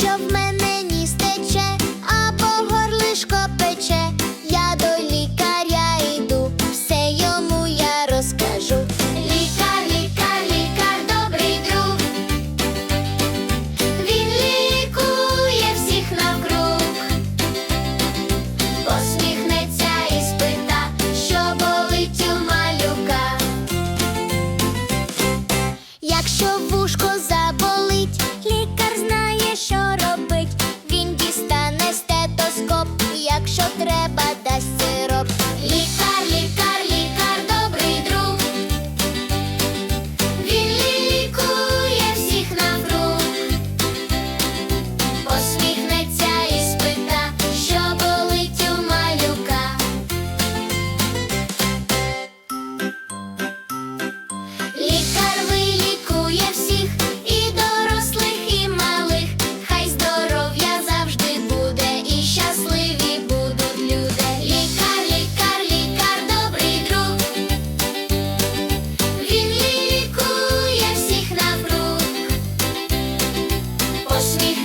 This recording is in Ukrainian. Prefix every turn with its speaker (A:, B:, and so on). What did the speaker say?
A: що в мене ніс тече, або горлишко пече, я до лікаря йду, все йому я розкажу. Лікар, лікар, лікар, добрий друг. Він лікує всіх навкруг, посміхнеться і спита, що болить у малюка. Якщо вушко Push me